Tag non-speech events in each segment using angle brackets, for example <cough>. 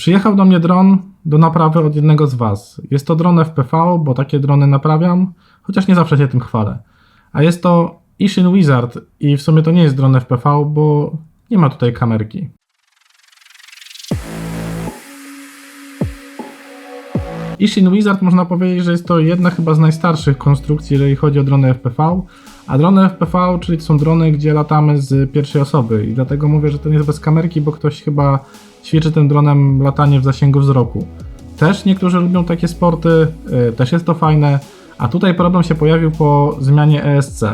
Przyjechał do mnie dron do naprawy od jednego z Was. Jest to dron FPV, bo takie drony naprawiam, chociaż nie zawsze się tym chwalę. A jest to Ishin Wizard i w sumie to nie jest dron FPV, bo nie ma tutaj kamerki. Ishin Wizard można powiedzieć, że jest to jedna chyba z najstarszych konstrukcji, jeżeli chodzi o drony FPV. A drony FPV, czyli to są drony, gdzie latamy z pierwszej osoby. I dlatego mówię, że nie jest bez kamerki, bo ktoś chyba ćwiczy tym dronem latanie w zasięgu wzroku. Też niektórzy lubią takie sporty, y, też jest to fajne. A tutaj problem się pojawił po zmianie ESC.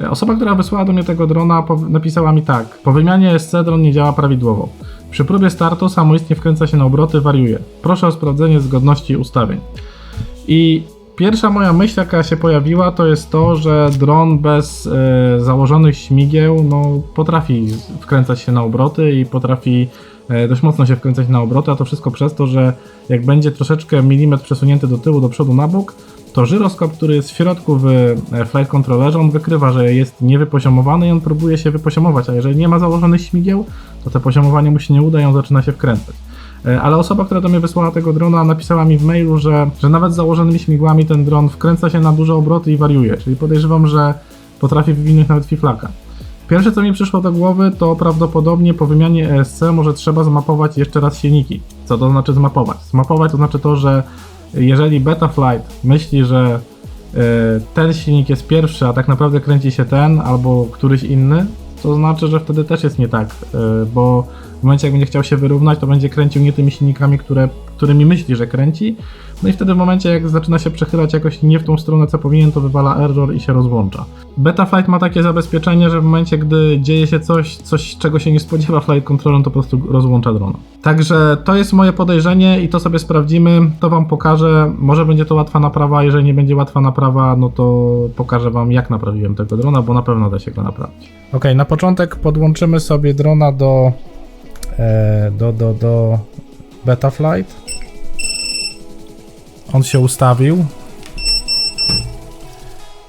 Y, Osoba, która wysłała do mnie tego drona, napisała mi tak. Po wymianie dron nie działa prawidłowo. Przy próbie startu samoistnie wkręca się na obroty, wariuje. Proszę o sprawdzenie zgodności ustawień. I pierwsza moja myśl, jaka się pojawiła, to jest to, że dron bez e, założonych śmigieł no, potrafi wkręcać się na obroty i potrafi dość mocno się wkręcać na obroty, a to wszystko przez to, że jak będzie troszeczkę milimetr przesunięty do tyłu, do przodu, na bok, to żyroskop, który jest w środku w e, flight controllerze, on wykrywa, że jest niewypoziomowany i on próbuje się wypoziomować, a jeżeli nie ma założonych śmigieł, to to poziomowanie mu się nie uda i on zaczyna się wkręcać. E, Ale osoba, która do mnie wysłała tego drona, napisała mi w mailu, że, że nawet z założonymi śmigłami ten dron wkręca się na duże obroty i wariuje. Czyli podejrzewam, że potrafi wywinąć nawet fiflaka. Pierwsze, co mi przyszło do głowy, to prawdopodobnie po wymianie ESC może trzeba zmapować jeszcze raz silniki. Co to znaczy zmapować? Zmapować to znaczy to, że jeżeli Betaflight myśli, że e, ten silnik jest pierwszy, a tak naprawdę kręci się ten albo któryś inny, to znaczy, że wtedy też jest nie tak, e, bo w momencie jak będzie chciał się wyrównać, to będzie kręcił nie tymi silnikami, które, którymi myśli, że kręci. No i wtedy w momencie jak zaczyna się przechylać jakoś nie w tą stronę, co powinien, to wywala error i się rozłącza. Betaflight ma takie zabezpieczenie, że w momencie, gdy dzieje się coś, coś czego się nie spodziewa flight controller, to po prostu rozłącza drona. Także to jest moje podejrzenie i to sobie sprawdzimy, to wam pokażę. Może będzie to łatwa naprawa, jeżeli nie będzie łatwa naprawa, no to pokażę wam jak naprawiłem tego drona, bo na pewno da się go naprawić. Ok, na początek podłączymy sobie drona do do, do, do Betaflight. On się ustawił.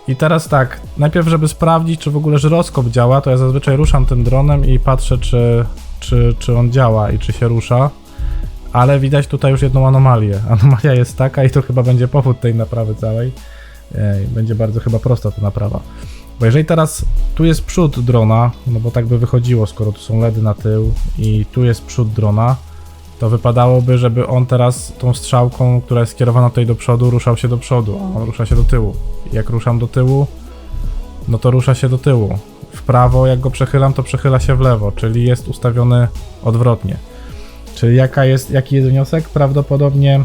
I teraz tak, najpierw żeby sprawdzić, czy w ogóle żyroskop działa, to ja zazwyczaj ruszam tym dronem i patrzę, czy, czy, czy on działa i czy się rusza. Ale widać tutaj już jedną anomalię. <laughs> Anomalia jest taka i to chyba będzie powód tej naprawy całej. Ej, Będzie bardzo chyba prosta ta naprawa. Bo jeżeli teraz tu jest przód drona, no bo tak by wychodziło, skoro tu są LEDy na tył i tu jest przód drona, to wypadałoby, żeby on teraz tą strzałką, która jest skierowana tutaj do przodu, ruszał się do przodu, a on rusza się do tyłu. Jak ruszam do tyłu, no to rusza się do tyłu. W prawo, jak go przechylam, to przechyla się w lewo, czyli jest ustawiony odwrotnie. Czyli jaka jest, jaki jest wniosek? Prawdopodobnie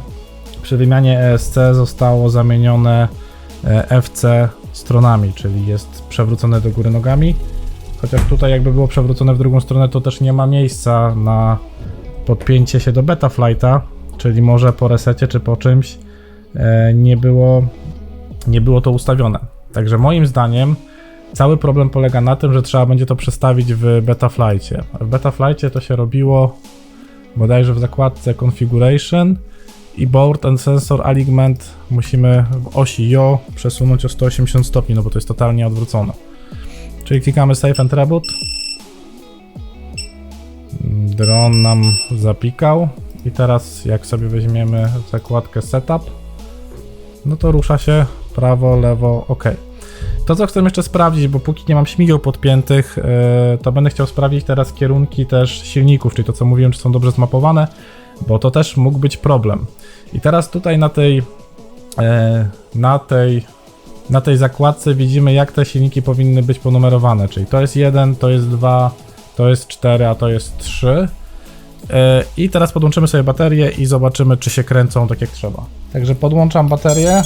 przy wymianie ESC zostało zamienione e, FC stronami, czyli jest przewrócone do góry nogami. Chociaż tutaj jakby było przewrócone w drugą stronę, to też nie ma miejsca na podpięcie się do Betaflighta, czyli może po resecie czy po czymś e, nie było, nie było to ustawione. Także moim zdaniem cały problem polega na tym, że trzeba będzie to przestawić w Betaflightie. W Betaflightie to się robiło bodajże w zakładce Configuration i Board and Sensor Alignment musimy w osi JO przesunąć o 180 stopni, no bo to jest totalnie odwrócone. Czyli klikamy Save and Reboot. Dron nam zapikał i teraz jak sobie weźmiemy zakładkę Setup, no to rusza się prawo, lewo, ok. To co chcę jeszcze sprawdzić, bo póki nie mam śmigieł podpiętych, yy, to będę chciał sprawdzić teraz kierunki też silników, czyli to co mówiłem, czy są dobrze zmapowane, bo to też mógł być problem. I teraz tutaj na tej, yy, na tej, na tej zakładce widzimy jak te silniki powinny być ponumerowane, czyli to jest 1, to jest 2, to jest 4, a to jest 3. E, I teraz podłączymy sobie baterię i zobaczymy, czy się kręcą tak jak trzeba. Także podłączam baterię.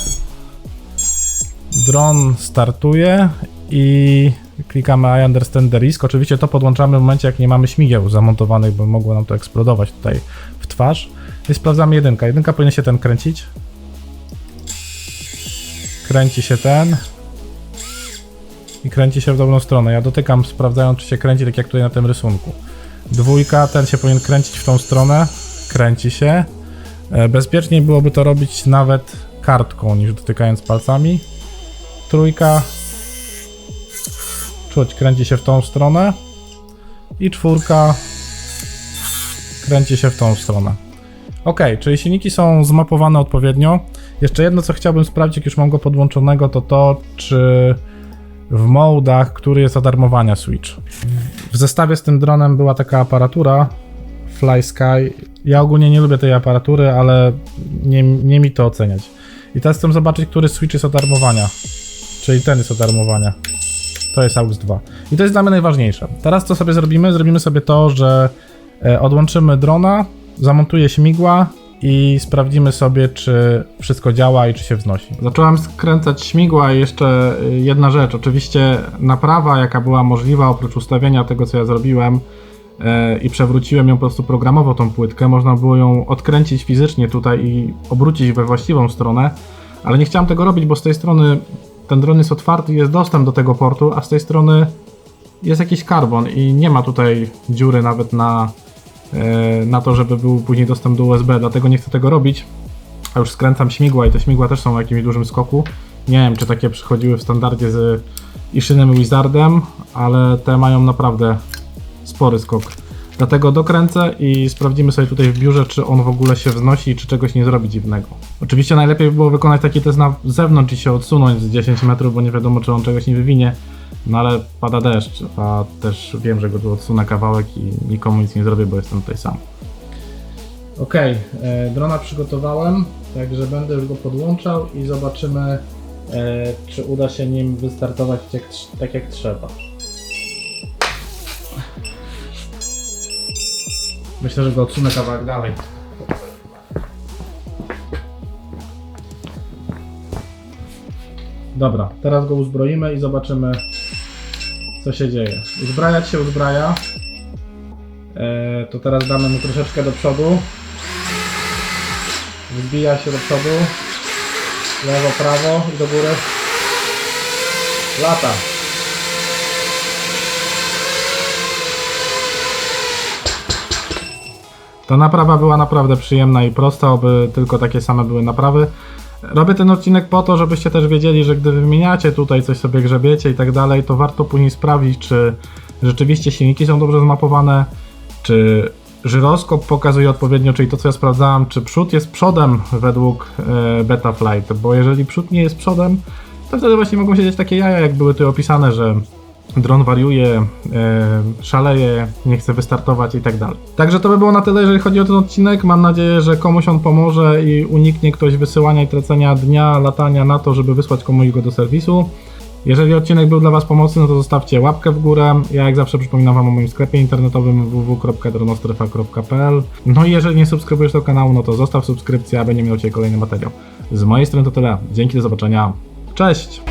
Dron startuje i klikamy I understand the risk. Oczywiście to podłączamy w momencie, jak nie mamy śmigieł zamontowanych, bo mogło nam to eksplodować tutaj w twarz. I sprawdzamy jedynka. Jedynka powinien się ten kręcić. Kręci się ten i kręci się w dobrą stronę. Ja dotykam, sprawdzając, czy się kręci, tak jak tutaj na tym rysunku. Dwójka, ten się powinien kręcić w tą stronę. Kręci się. E, Bezpieczniej byłoby to robić nawet kartką, niż dotykając palcami. Trójka. Czuć, kręci się w tą stronę. I czwórka. Kręci się w tą stronę. Ok, czyli silniki są zmapowane odpowiednio. Jeszcze jedno, co chciałbym sprawdzić, jak już mam go podłączonego, to to, czy w modach, który jest od armowania Switch. W zestawie z tym dronem była taka aparatura Fly Sky. Ja ogólnie nie lubię tej aparatury, ale nie, nie mi to oceniać. I teraz chcę zobaczyć, który Switch jest od armowania. Czyli ten jest od armowania. To jest AUX 2. I to jest dla mnie najważniejsze. Teraz co sobie zrobimy? Zrobimy sobie to, że odłączymy drona, zamontuję śmigła i sprawdzimy sobie, czy wszystko działa i czy się wznosi. Zacząłem skręcać śmigła i jeszcze y, jedna rzecz. Oczywiście naprawa, jaka była możliwa oprócz ustawienia tego, co ja zrobiłem e, i przewróciłem ją po prostu programowo tą płytkę, można było ją odkręcić fizycznie tutaj i obrócić we właściwą stronę, ale nie chciałem tego robić, bo z tej strony ten dron jest otwarty, jest dostęp do tego portu, a z tej strony jest jakiś karbon i nie ma tutaj dziury nawet na, e, na to, żeby był później dostęp do USB, dlatego nie chcę tego robić. A już skręcam śmigła i te śmigła też są o jakimś dużym skoku. Nie wiem, czy takie przychodziły w standardzie z Iszynem Wizardem, ale te mają naprawdę spory skok. Dlatego dokręcę i sprawdzimy sobie tutaj w biurze, czy on w ogóle się wznosi i czy czegoś nie zrobi dziwnego. Oczywiście najlepiej by było wykonać taki test na zewnątrz i się odsunąć z 10 metrów, bo nie wiadomo, czy on czegoś nie wywinie. No ale pada deszcz, a też wiem, że go tu odsunę kawałek i nikomu nic nie zrobię, bo jestem tutaj sam. Ok, drona przygotowałem, także będę już go podłączał i zobaczymy, e, czy uda się nim wystartować jak, tak jak trzeba. Myślę, że go odsunę kawałek dalej. Dobra, teraz go uzbroimy i zobaczymy, co się dzieje. Uzbrajać się uzbraja. E, to teraz damy mu troszeczkę do przodu. Wzbija się do przodu. Lewo, prawo i do góry. Lata. Ta naprawa była naprawdę przyjemna i prosta, oby tylko takie same były naprawy. Robię ten odcinek po to, żebyście też wiedzieli, że gdy wymieniacie tutaj coś sobie grzebiecie i tak dalej, to warto później sprawdzić, czy rzeczywiście silniki są dobrze zmapowane, czy żyroskop pokazuje odpowiednio, czyli to co ja sprawdzałem, czy przód jest przodem według e, Betaflight, bo jeżeli przód nie jest przodem, to wtedy właśnie mogą się dziać takie jaja, jak były tu opisane, że dron wariuje, e, szaleje, nie chce wystartować i tak dalej. Także to by było na tyle, jeżeli chodzi o ten odcinek. Mam nadzieję, że komuś on pomoże i uniknie ktoś wysyłania i tracenia dnia, latania na to, żeby wysłać komuś go do serwisu. Jeżeli odcinek był dla Was pomocny, no to zostawcie łapkę w górę. Ja jak zawsze przypominam Wam o moim sklepie internetowym www.dronostrefa.pl No i jeżeli nie subskrybujesz tego kanału, no to zostaw subskrypcję, aby nie miał Cię kolejny materiał. Z mojej strony to tyle. Dzięki, do zobaczenia. Cześć!